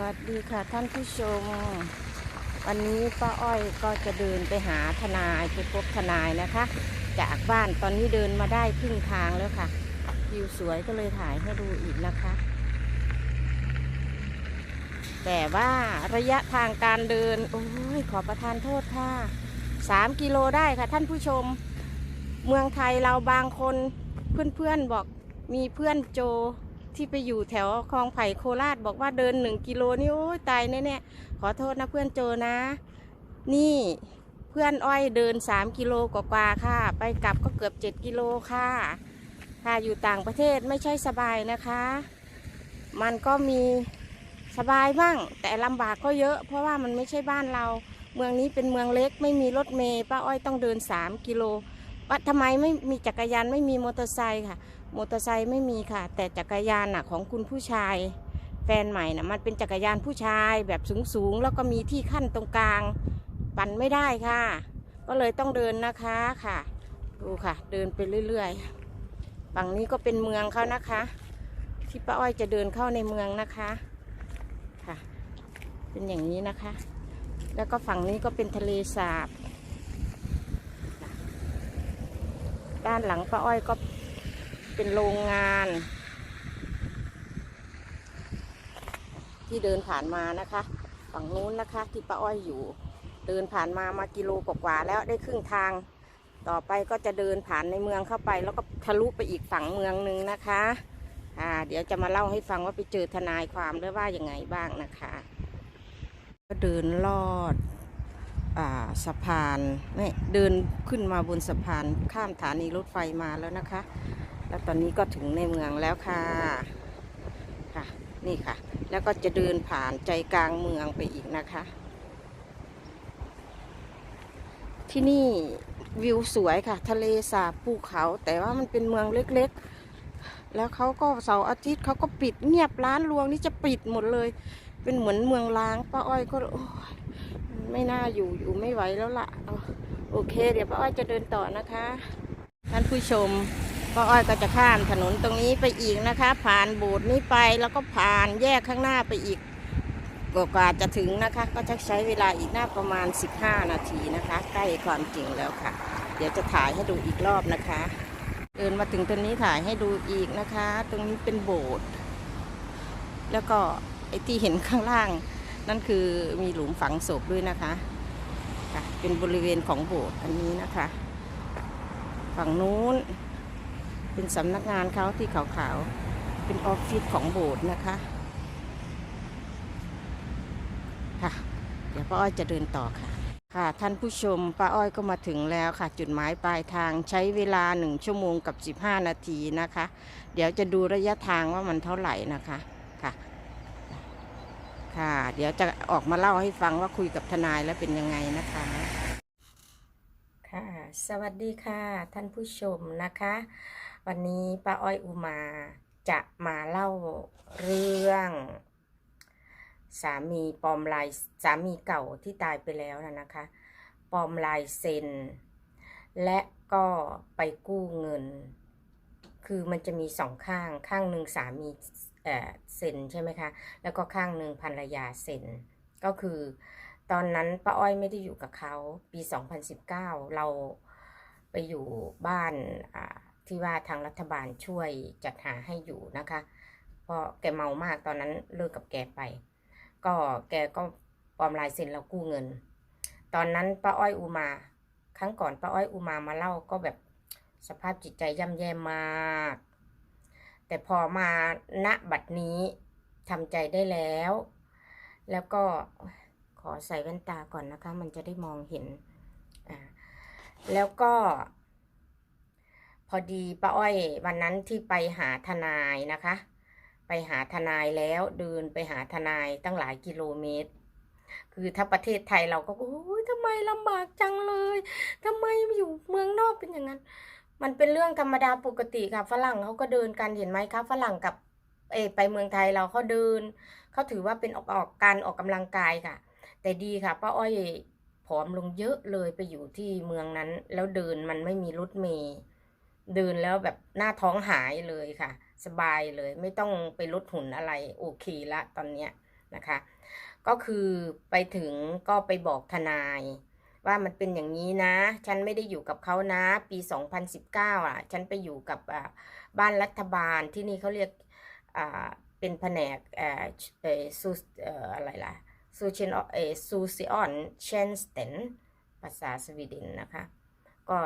วัสดีค่ะท่านผู้ชม วันนี้ป้าอ้อยก็จะเดินไปหาทนายไปพบทนายนะคะ จากบ้านตอนนี้เดินมาได้ครึ่งทางแล้วค่ะวิวสวยก็เลยถ่ายให้ดูอีกนะคะ แต่ว่าระยะทางการเดิน โอ้ยขอประทานโทษค่ะสามกิโลได้ค่ะท่านผู้ชม เมืองไทยเราบางคนเพื่อนๆบอกมีเพื่อนโจ ที่ไปอยู่แถวคลองไผ่โคราชบอกว่าเดินหนึ่งกิโลนี่โอ้ยตายแน่ๆขอโทษนะเพื่อนโจนะ นี่เพื่อนอ้อยเดินสามกิโลกว่าๆค่ะ ไปกลับก็เกือบเจ็ดกิโลค่ะ ค่ะอยู่ต่างประเทศไม่ใช่สบายนะคะ มันก็มีสบายบ้าง แต่ลำบากก็เยอะ เพราะว่ามันไม่ใช่บ้านเรา เมืองนี้เป็นเมืองเล็กไม่มีรถเมย์ป้าอ้อยต้องเดินสามกิโล ว่าทำไมไม่มีจักรยานไม่มีมอเตอร์ไซค์ค่ะ มอเตอร์ไซค์ไม่มีค่ะ แต่จักรยานน่ะของคุณผู้ชายแฟนใหม่น่ะมันเป็นจักรยานผู้ชายแบบสูงๆ แล้วก็มีที่ขั้นตรงกลาง ปั่นไม่ได้ค่ะ ก็เลยต้องเดินนะคะค่ะ ดูค่ะ เดินไปเรื่อยๆฝั่งนี้ก็เป็นเมืองเขานะคะ ที่ป้าอ้อยจะเดินเข้าในเมืองนะคะค่ะ เป็นอย่างนี้นะคะ แล้วก็ฝั่งนี้ก็เป็นทะเลสาบ ด้านหลังป้าอ้อยก็เป็นโรงงาน ที่เดินผ่านมานะคะ ฝั่งนู้นนะคะที่ป้าอ้อยอยู่ เดินผ่านมามากิโลกว่าแล้วได้ครึ่งทาง ต่อไปก็จะเดินผ่านในเมืองเข้าไป แล้วก็ทะลุไปอีกฝั่งเมืองหนึ่งนะคะอ่าเดี๋ยวจะมาเล่าให้ฟังว่าไปเจอทนายความด้วยว่ายังไงบ้างนะคะ ก็เดินลอด สะพานนี่เดินขึ้นมาบนสะพานข้ามสถานีรถไฟมาแล้วนะคะ แล้วตอนนี้ก็ถึงในเมืองแล้วค่ะค่ะนี่ค่ะ แล้วก็จะเดินผ่านใจกลางเมืองไปอีกนะคะ ที่นี่วิวสวยค่ะ ทะเลสาบภูเขา แต่ว่ามันเป็นเมืองเล็กๆ แล้วเขาก็เสาร์อาทิตย์เขาก็ปิดเงียบร้านรวงนี่จะปิดหมดเลย เป็นเหมือนเมืองล้างป้าอ้อยก็โอ้ย ไม่น่าอยู่อยู่ไม่ไหวแล้วล่ะโอเค เดี๋ยวป้าอ้อยจะเดินต่อนะคะท่านผู้ชมป้าอ้อยก็จะข้ามถนนตรงนี้ไปอีกนะคะ ผ่านโบสถ์นี้ไปแล้วก็ผ่านแยกข้างหน้าไปอีกกว่าจะถึงนะคะ ก็จะใช้เวลาอีกหน่าประมาณ 15 นาทีนะคะ ใกล้ความจริงแล้วค่ะ เดี๋ยวจะถ่ายให้ดูอีกรอบนะคะ เดินมาถึงตรงนี้ถ่ายให้ดูอีกนะคะ ตรงนี้เป็นโบสถ์แล้วก็ไอ้ที่เห็นข้างล่าง นั่นคือมีหลุมฝังศพด้วยนะคะค่ะเป็นบริเวณของโบสถ์อันนี้นะคะ ฝั่งนู้น เป็นสำนักงานเขาที่ขาวๆ เป็นออฟฟิศของโบสถ์นะคะค่ะเดี๋ยวป้าอ้อยจะเดินต่อค่ะ ค่ะท่านผู้ชมป้าอ้อยก็มาถึงแล้วค่ะ จุดหมายปลายทางใช้เวลาหนึ่งชั่วโมงกับ 15 นาทีนะคะ เดี๋ยวจะดูระยะทางว่ามันเท่าไหร่นะคะค่ะ ค่ะ เดี๋ยวจะออกมาเล่าให้ฟังว่าคุยกับทนายแล้วเป็นยังไงนะคะ ค่ะ สวัสดีค่ะ ท่านผู้ชมนะคะ วันนี้ป้าอ้อยอุมาจะมาเล่าเรื่อง สามีปลอมลายสามีเก่าที่ตายไปแล้วนะนะคะปลอมลายเซ็น และก็ไปกู้เงิน คือมันจะมีสองข้างข้างหนึ่งสามี เอ่อเซ็นใช่ไหมคะ แล้วก็ข้างหนึ่งภรรยาเซ็น ก็คือตอนนั้นป้าอ้อยไม่ได้อยู่กับเขาปี 2019 เราไปอยู่บ้านที่ว่าทางรัฐบาลช่วยจัดหาให้อยู่นะคะ เพราะแกเมามากตอนนั้นเลิกกับแกไป ก็แกก็ปลอมลายเซ็นแล้วกู้เงิน ตอนนั้นป้าอ้อยอุมา ครั้งก่อนป้าอ้อยอุมามาเล่าก็แบบสภาพจิตใจย่ำแย่มาก แต่พอมาณบัดนี้ทำใจได้แล้ว แล้วก็ขอใส่แว่นตาก่อนนะคะ มันจะได้มองเห็นอ่าแล้วก็ พอดีป้าอ้อยวันนั้นที่ไปหาทนายนะคะ ไปหาทนายแล้วเดินไปหาทนายตั้งหลายกิโลเมตร คือถ้าประเทศไทยเราก็โอ้ยทำไมลำบากจังเลยทำไมอยู่เมืองนอกเป็นอย่างนั้น มันเป็นเรื่องธรรมดาปกติค่ะ ฝรั่งเขาก็เดินกันเห็นไหมคะฝรั่งกับเอไปเมืองไทยเราเขาเดินเขาถือว่าเป็นออกออกการออกกำลังกายค่ะ แต่ดีค่ะป้าอ้อยผอมลงเยอะเลยไปอยู่ที่เมืองนั้น แล้วเดินมันไม่มีรถเมล์เดินแล้วแบบหน้าท้องหายเลยค่ะ สบายเลยไม่ต้องไปลดหุ่นอะไรโอเคละตอนเนี้ยนะคะ ก็คือไปถึงก็ไปบอกทนาย ว่ามันเป็นอย่างนี้นะ ฉันไม่ได้อยู่กับเขานะ ปี 2019 อะ ฉันไปอยู่กับบ้านรัฐบาลที่นี่เขาเรียกเป็นแผนกเอ่อเอ่อซูเอ่ออะไรล่ะซูเชนเอ่อซูซิออนเชนสเตนภาษาสวีเดนนะคะ ก็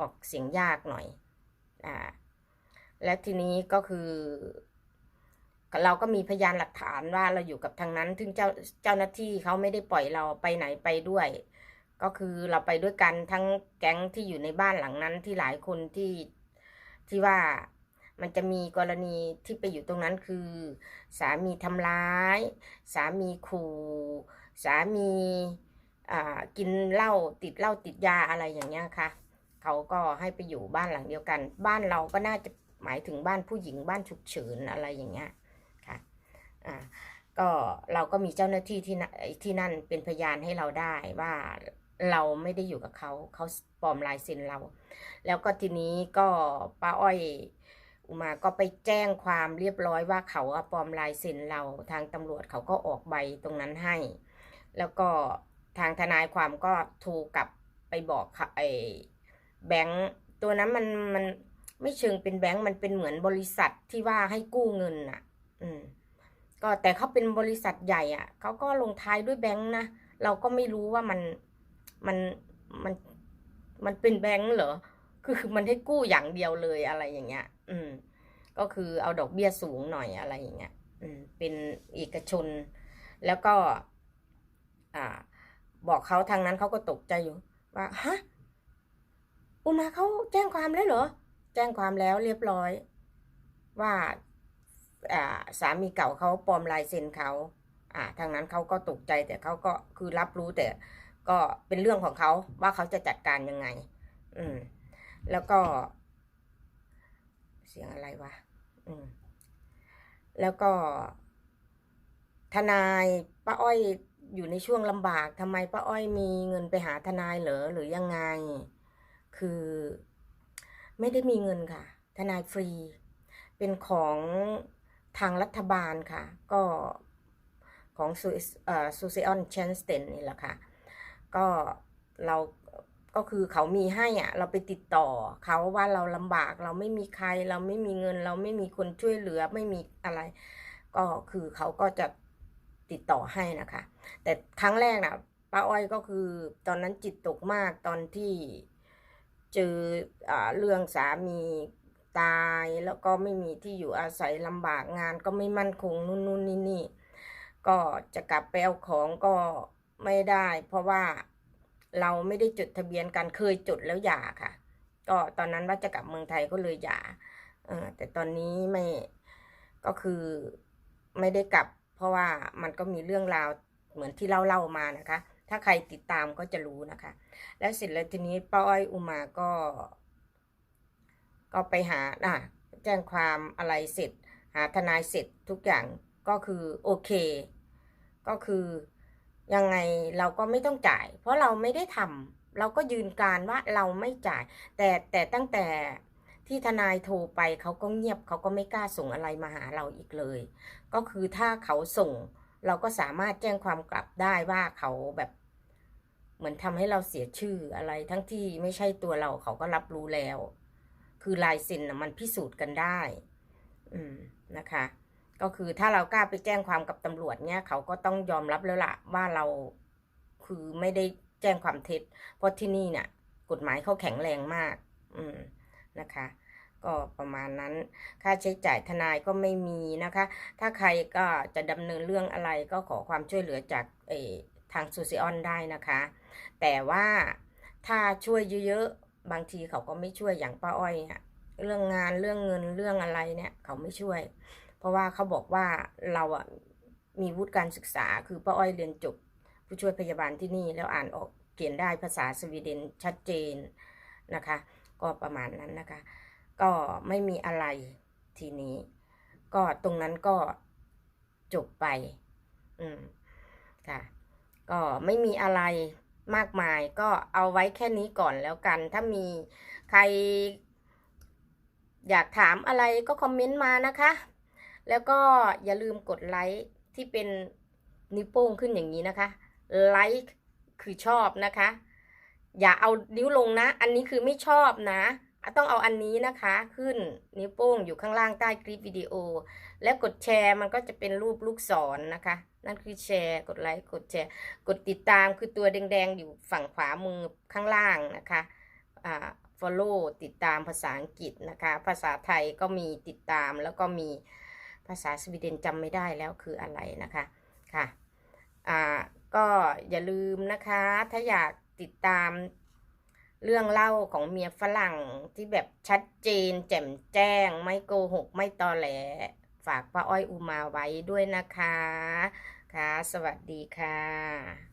ออกเสียงยากหน่อยอ่าและทีนี้ก็คือ เราก็มีพยานหลักฐานว่าเราอยู่กับทางนั้น ถึงเจ้าเจ้าหน้าที่เขาไม่ได้ปล่อยเราไปไหนไปด้วย ก็คือเราไปด้วยกันทั้งแก๊งที่อยู่ในบ้านหลังนั้นที่หลายคนที่ที่ว่ามันจะมีกรณีที่ไปอยู่ตรงนั้นคือ สามีทำร้าย สามีขู่สามีอ่ากินเหล้าติดเหล้าติดยาอะไรอย่างเงี้ยค่ะเขาก็ให้ไปอยู่บ้านหลังเดียวกัน บ้านเราก็น่าจะหมายถึงบ้านผู้หญิงบ้านฉุกเฉินอะไรอย่างเงี้ยค่ะอ่าก็เราก็มีเจ้าหน้าที่ที่นั่นที่นั่นเป็นพยานให้เราได้ว่า เราไม่ได้อยู่กับเขาเขาปลอมลายเซ็นเรา แล้วก็ทีนี้ก็ป้าอ้อยอุมาก็ไปแจ้งความเรียบร้อยว่าเขาปลอมลายเซ็นเราทางตำรวจเขาก็ออกใบตรงนั้นให้ แล้วก็ทางทนายความก็โทรกลับไปบอกค่ะไอ้แบงค์ตัวนั้นมันมันไม่เชิงเป็นแบงค์มันเป็นเหมือนบริษัทที่ว่าให้กู้เงินน่ะ อืม ก็แต่เขาเป็นบริษัทใหญ่อะเขาก็ลงท้ายด้วยแบงค์นะเราก็ไม่รู้ว่ามัน มันมันมันเป็นแบงค์เหรอคือคือมันให้กู้อย่างเดียวเลยอะไรอย่างเงี้ย อืม ก็คือเอาดอกเบี้ยสูงหน่อยอะไรอย่างเงี้ย อืม เป็นเอกชน แล้วก็ อ่า บอกเขาทางนั้นเขาก็ตกใจอยู่ ว่าฮะอุมาเขาแจ้งความแล้วเหรอ แจ้งความแล้วเรียบร้อย ว่าอ่าสามีเก่าเขาปลอมลายเซ็นเขาอ่าทางนั้นเขาก็ตกใจแต่เขาก็คือรับรู้แต่ ก็เป็นเรื่องของเขาว่าเขาจะจัดการยังไง อืม แล้วก็ เสียงอะไรวะ อืม แล้วก็ ทนายป้าอ้อยอยู่ในช่วงลำบากทำไมป้าอ้อยมีเงินไปหาทนายเหรอหรือยังไง คือ ไม่ได้มีเงินค่ะ ทนายฟรี เป็นของทางรัฐบาลค่ะ ก็ของซูเอซูซิออนเชนสเตนนี่แหละค่ะ ก็เราก็คือเขามีให้อะเราไปติดต่อเขาว่าเราลำบากเราไม่มีใครเราไม่มีเงิน เราไม่มีคนช่วยเหลือไม่มีอะไร ก็คือเขาก็จะติดต่อให้นะคะ แต่ครั้งแรกนะป้าอ้อยก็คือตอนนั้นจิตตกมากตอนที่เจออเรื่องสามีตายแล้วก็ไม่มีที่อยู่อาศัยลำบากงานก็ไม่มั่นคงนู่นนู่นนี่นี่ก็จะกลับไปเอาของก็ ไม่ได้ เพราะว่าเราไม่ได้จดทะเบียนกันเคยจดแล้วหย่าค่ะ ก็ตอนนั้นว่าจะกลับเมืองไทยก็เลยหย่าแต่ตอนนี้ไม่ก็คือไม่ได้กลับ เพราะว่ามันก็มีเรื่องราวเหมือนที่เล่าเล่ามานะคะ ถ้าใครติดตามก็จะรู้นะคะ แล้วเสร็จแล้วทีนี้ป้าอ้อยอุมาก็ ก็ไปหาอะแจ้งความอะไรเสร็จ หาทนายเสร็จทุกอย่างก็คือโอเค ก็คือ ยังไงเราก็ไม่ต้องจ่าย เพราะเราไม่ได้ทำเราก็ยืนการว่าเราไม่จ่าย แต่แต่ตั้งแต่ที่ทนายโทรไปเขาก็เงียบเขาก็ไม่กล้าส่งอะไรมาหาเราอีกเลย ก็คือถ้าเขาส่ง เราก็สามารถแจ้งความกลับได้ว่าเขาแบบ เหมือนทำให้เราเสียชื่ออะไร ทั้งที่ไม่ใช่ตัวเราเขาก็รับรู้แล้ว คือลายเซ็นนะมันพิสูจน์กันได้ อืมนะคะ ก็คือถ้าเรากล้าไปแจ้งความกับตำรวจเนี่ยเขาก็ต้องยอมรับแล้วล่ะว่าเราคือไม่ได้แจ้งความเท็จ เพราะที่นี่เนี่ยกฎหมายเขาแข็งแรงมาก อืมนะคะ ก็ประมาณนั้น ค่าใช้จ่ายทนายก็ไม่มีนะคะ ถ้าใครก็จะดำเนินเรื่องอะไรก็ขอความช่วยเหลือจากเอทางซูซิออนได้นะคะ แต่ว่าถ้าช่วยเยอะๆ บางทีเขาก็ไม่ช่วยอย่างป้าอ้อยอะเรื่องงานเรื่องเงินเรื่องอะไรเนี่ย เขาไม่ช่วย เพราะว่าเขาบอกว่าเราอะมีวุฒิการศึกษา คือป้าอ้อยเรียนจบ ผู้ช่วยพยาบาลที่นี่แล้วอ่านออกเขียนได้ภาษาสวีเดนชัดเจนนะคะ ก็ประมาณนั้นนะคะ ก็ไม่มีอะไรทีนี้ ก็ตรงนั้นก็จบไป อืมค่ะก็ไม่มีอะไรมากมายก็เอาไว้แค่นี้ก่อนแล้วกัน ถ้ามีใครอยากถามอะไรก็คอมเมนต์มานะคะ แล้วก็อย่าลืมกดไลค์ที่เป็นนิ้วโป้งขึ้นอย่างนี้นะคะ ไลค์คือชอบนะคะ อย่าเอานิ้วลงนะ อันนี้คือไม่ชอบนะ ต้องเอาอันนี้นะคะ ขึ้นนิ้วโป้งอยู่ข้างล่างใต้คลิปวิดีโอ แล้วกดแชร์มันก็จะเป็นรูปลูกศรนะคะ นั่นคือแชร์ กดไลค์กดแชร์ กดติดตามคือตัวแดงๆ อยู่ฝั่งขวามือข้างล่างนะคะอ่า follow ติดตามภาษาอังกฤษนะคะ ภาษาไทยก็มีติดตามแล้วก็มี ภาษาสวีเดนจำไม่ได้แล้วคืออะไรนะคะค่ะอ่าก็อย่าลืมนะคะ ถ้าอยากติดตามเรื่องเล่าของเมียฝรั่งที่แบบชัดเจน แจ่มแจ้ง ไม่โกหก ไม่ตอแหล ฝากป้าอ้อยอุมาไว้ด้วยนะคะ ค่ะ สวัสดีค่ะ